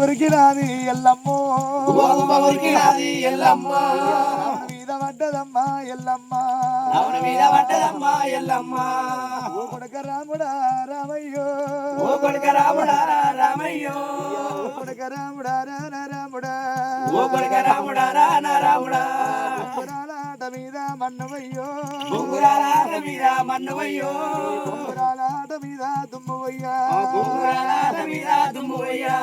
ఉరికినాది ఎల్లమ్మో. ఎల్లమ్మ. రావణ మీద పడ్డదమ్మా ఎల్లమ్మ. మీద పడ్డదమ్మ ఎల్లమ్మ. ఓ కొడుక రాముడా రామయ్యో. ఓ కొడుక రాముడా రామయ్యో. ఓ కొడుక రాముడా రాన రాముడా. ఓ కొడుక రాముడా రాన రాముడా. మీద మన్నువయ్యో. మీద మన్నువయ్యో. మీద దుమ్మువయ్యా. బొంగురాల మీద దుమ్మువయ్యా.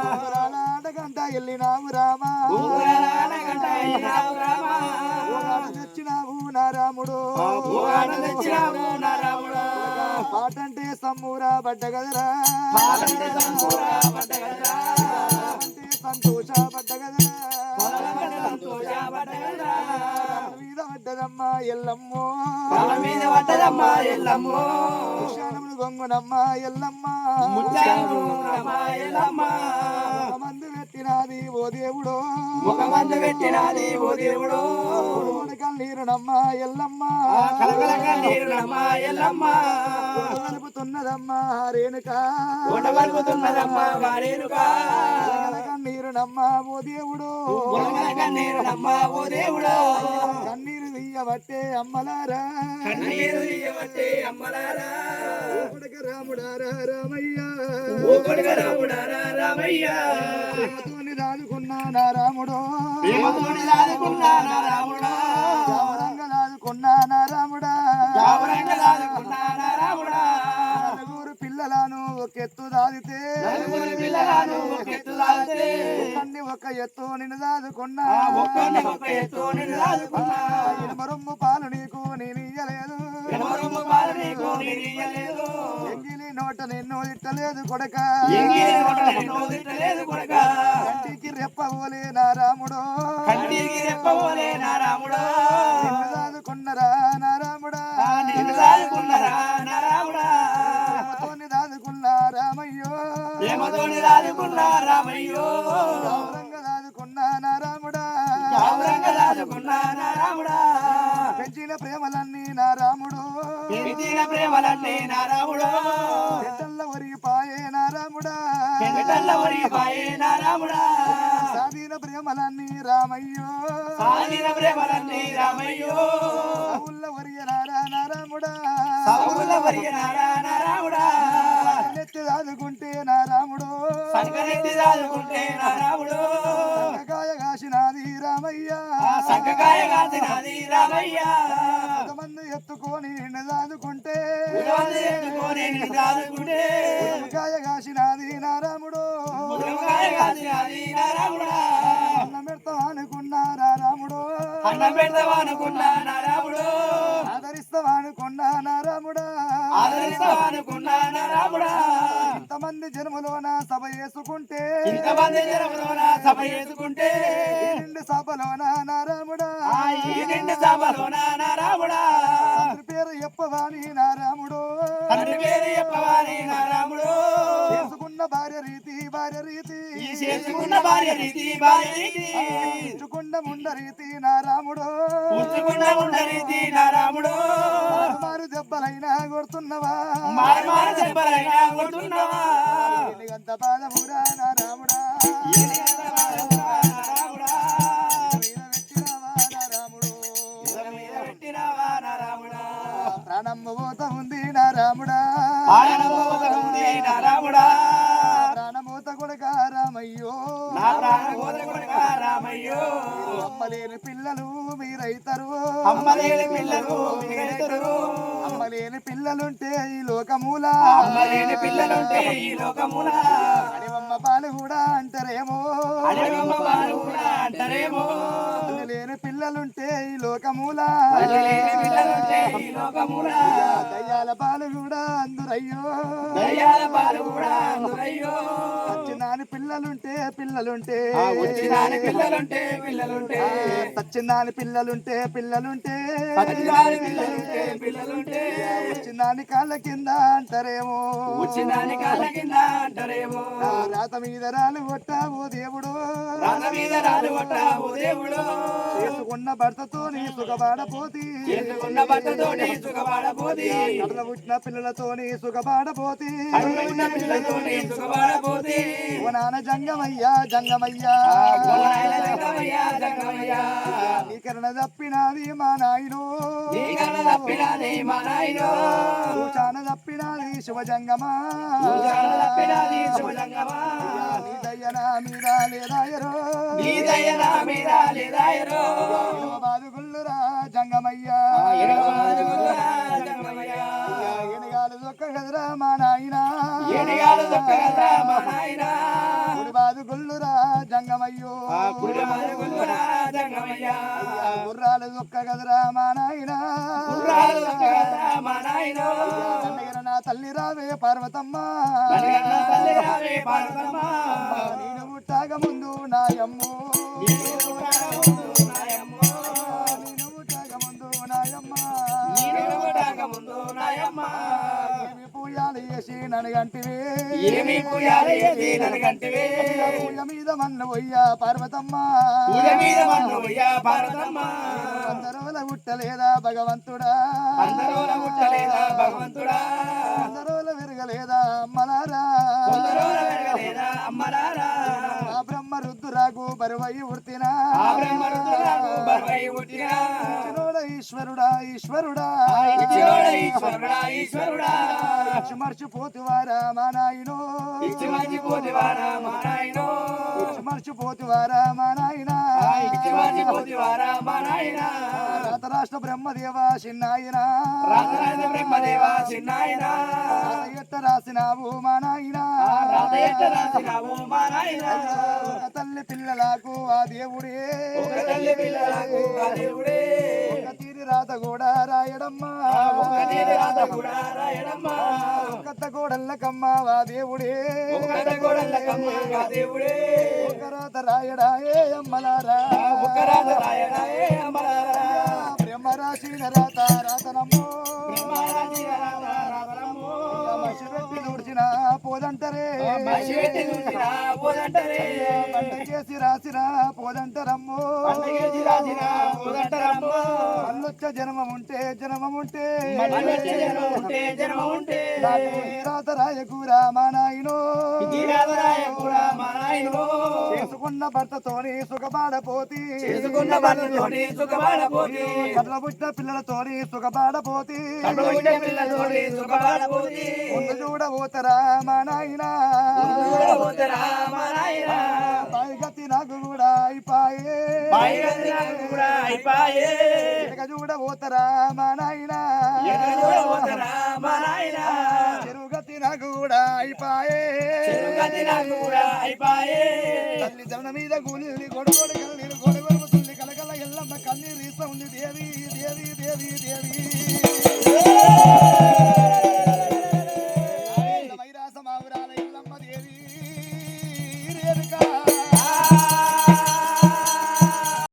బొంగురాలాట గంట ఎల్లినావు రామా. బొంగురాల గంట అయినావు రామా. ఓనాడు తెచ్చినావు నా రాముడు. భూగాన తెచ్చినావు నా రాముడా. పాటంటే సమ్మూరా పడ్డ కదరా అంటే సంతోష పడ్డ పాలంటే సంతోష పడ్డ కదరా పడ్డదమ్మా ఎల్లమ్మో. తల మీద పడ్డదమ్మ ఎల్లమ్మో. ముత్యానములు గొంగునమ్మ ఎల్లమ్మ. రమ ఎల్లమ్మ. మంది పెట్టినాది ఓ దేవుడు. ముఖమందు పెట్టినది ఓ దేవుడు. కన్నీరునమ్మ ఎల్లమ్మ. కలకల రమ ఎల్లమ్మ. కలుపుతున్నదమ్మా రేణుక. కన్నీరునమ్మ ఓ దేవుడు. ములకల కన్నీరు రమ్మ ఓ దేవుడు. కన్నీరు తీయబట్టే అమ్మలారా. కన్నీరు రాముడారా రామయ్య. రాముడారా రామయ్య. ప్రేమతోని దాదుకున్నా నా రాముడు. ప్రేమతోని దాదుకున్నా నా రాముడా. రామరంగ దాదుకున్నా నా రాముడా. రామరంగ దాదుకున్నా నా రాముడా. నలుగురు పిల్లలను ఒక ఎత్తు దాదితే. నలుగురు పిల్లలను ఒక్క ఎత్తు నిన్ను దాదుకున్నా. ఇనుమరొమ్ము పాలు నీకు నేను ఇయ్యలేదు ఎంగిలి నోట నిన్ను తిట్టలేదు కొడక. ఎంగిలి నోట నిన్ను తిట్టలేదు కొడక. కంటికి రెప్పవోలే నా రాముడు. నిన్ను దాదుకున్నరా నా రాముడా. నిన్ను దాదుకున్నరా నా రాముడా. రామయ్యో. రామయ్యో. నా రాముడా. పెంచిన ప్రేమలన్నీ నా రాముడు. పెరిగిన ప్రేమలన్నీ నా రాముడు. పెట్టల్ల ఒరిగిపాయే నా రాముడా. ఒరిగిపాయే నా రాముడా. సాధీన ప్రేమలన్నీ రామయ్యో. సాగిన ప్రేమలన్నీ రామయ్యో. ఉల్ల ఒరియనారా నా రాముడా. సౌల వరిగినారా నా రాముడా. నెత్తి దాదుకుంటే నా రాముడు. సంకరెత్తి దాదుకుంటే నా రాముడు. కొంతమంది ఎత్తుకొని నిన్ను దాదుకుంటే కాయ కాసినాది నా రాముడు ఉదవకాయ కాసినది నా రాముడా అన్నం పెడతాం అనుకున్నారా రాముడు? అన్నం పెడతావనుకున్నా నా రాముడు? ఆదరిస్తాం అనుకున్నా నా రాముడా. ఆదరిస్తావనుకున్నా నా రాముడా. ఇంతమంది జన్మలోన సభ చేసుకుంటే? ఇంతమంది జనములోన సభ చేసుకుంటే? నిండు సభలోన నా రాముడా? ఈ నిండు సభలోన నా రాముడా? తండ్రి పేరు ఎప్పవాని నా రాముడు? తండ్రి పేరు చెప్పవాని నా రాముడు? చేసుకున్న భార్య రీతి భార్య రీతి. ఈ చేసుకున్న భార్య రీతి భార్య రీతి. ఉంచుకున్న ముండ రీతి నా రాముడు. ఉంచుకున్న రీతి నా రాముడు. దెబ్బలైనా కొడుతున్నవా? చెప్పలైనా కొడుతున్నావా? ఎన్నిగంత బాధమురా నా రాముడా? పోత ఉంది నా రాముడా? రాముడా? ప్రాణమూత కొడక రామయ్యో? రామయ్యో? అమ్మలేని పిల్లలు మీరైతరు. అమ్మలేని పిల్లలు మిగలుతురు అమ్మలేని పిల్లలుంటే ఈ లోకమూల. అమ్మలేని పిల్లలుంటే ఈ లోకమున అడివమ్మ పాలు కూడా అంటారేమో. అడగమ్మ వారు కూడా అంటారేమో. లేని పిల్లలుంటే ఈ లోకమూల. దయ్యాల పాలు కూడా అందురయ్యో. సచ్చినాని పిల్లలుంటే పిల్లలుంటే. వచ్చినాని పిల్లలుంటే పిల్లలుంటే. సచ్చినాని పిల్లలుంటే పిల్లలుంటే. పిల్లలుంటే వచ్చినాని కాళ్ళ కింద అంటారేమో. వచ్చినాని కాళ్ళ కింద అంటారేమో. రాత మీద రాలు కొట్టావు దేవుడు. రాళ్ళ మీద రాలు కొట్ట ఓ దేవుడు. చేసుకున్న భర్తతో నీ సుఖపడపోతి చేసుకున్న భర్తతోటి సుఖపడబోది కడల పుట్టిన పిల్లలు పిల్లలతోని సుఖపాడపోతే సుఖపడపోతే ఓ నాన్న జంగమయ్యా జంగమయ్యా. తప్పినాది మా నాయనో. నీ తప్పినది మా నాయనో. తప్పినాది తప్పినది శుభజంగమా నీ దయ్యనా మీద లేదాయరో నీ దయ నా మీద లేదాయరో బాదుగుల్లురా జంగమయ్యా. ఎనగాలు దొక్క కదరా మా నాయనా. దొక్కగలరా మా నాయనా. గుడి బాదుగుల్లురా జంగమయ్యో. గుర్రాలు దొక్క కదరా మా నాయనా. పుర్రాలు దొక్కగలరా మా నాయనో. దండగిర నా తల్లి రావే పార్వతమ్మ. తల్లి రావే పార్వతమ్మ. నేను పుట్టాక ముందు నాయమ్ము. ఏమి పూయాలు ననగంటివి పూజ మీద మన్ను పోయ్యా పార్వతమ్మ. పూజ మీద అందరూల గుట్టలేదా భగవంతుడా? అందరోల ముట్టలేదా భగవంతుడా? అందరూల విరగలేదా అమ్మలారా? కొందరోల బ్రహ్మ రుద్దురాకు బరువై ఉర్తినా ఈశ్వరుడా ఈశ్వరుడా. ఇచ్చినోడ ఈశ్వరుడా ఈశ్వరుడా. ఇచ్చి మర్చిపోతువారా మా నాయనో ఇచ్చి మర్చిపోతివారా మా నాయనో ఇచ్చి మర్చిపోతువారా మా నాయనా ఇచ్చి మర్చిపోతివారా మా నాయనా రాత రాష్ట్ర బ్రహ్మదేవా చిన్నాయనా. రాజరాజ బ్రహ్మదేవా చిన్నాయనా. ఎట్ట రాసినావు మా నాయనా రాత ఎట్ట రాసినావు మా నాయనా ఒక తల్లి పిల్లలకు ఆ దేవుడే. తల్లి పిల్లలకు ఆ దేవుడే. తీరి రాత కూడా రాయడమ్మా. తీరి రాత కూడా రాయడమ్మా. ఒక్కత కోడళ్ళకమ్మ ఆ దేవుడే. ఆ దేవుడే. ఒక రాత రాయడా ఏ అమ్మలారా ఒక రాత ఉంటే జన్మం ఉంటే మళ్ళొచ్చే జన్మ ఉంటే జన్మ ఉంటే నాకు ఈ రాత రాయకూరా మా నాయనో చేసుకున్న భర్తతోని సుఖపాడపోతి. చేసుకున్న భర్తతోటి సుఖపడపోతి. పుట్టిన పిల్లలతోని సుఖపాడపోతి. ముందు చూడబోతరా మా నాయనా. పైగతి నాకు కూడా అయిపాయే. పైగా నాకు కూడా అయిపాయే. ఇక చూడబోతరా మా నాయనా. ఎక్కడ చూడబోతరా మా నాయనా. చెరుగతి నాకు కూడా అయిపాయే. చెరుగతి నాకు కూడా అయిపాయే. తల్లి జన మీద గులి గొడగొడ గల్లీలు గొడగొడుగుతూ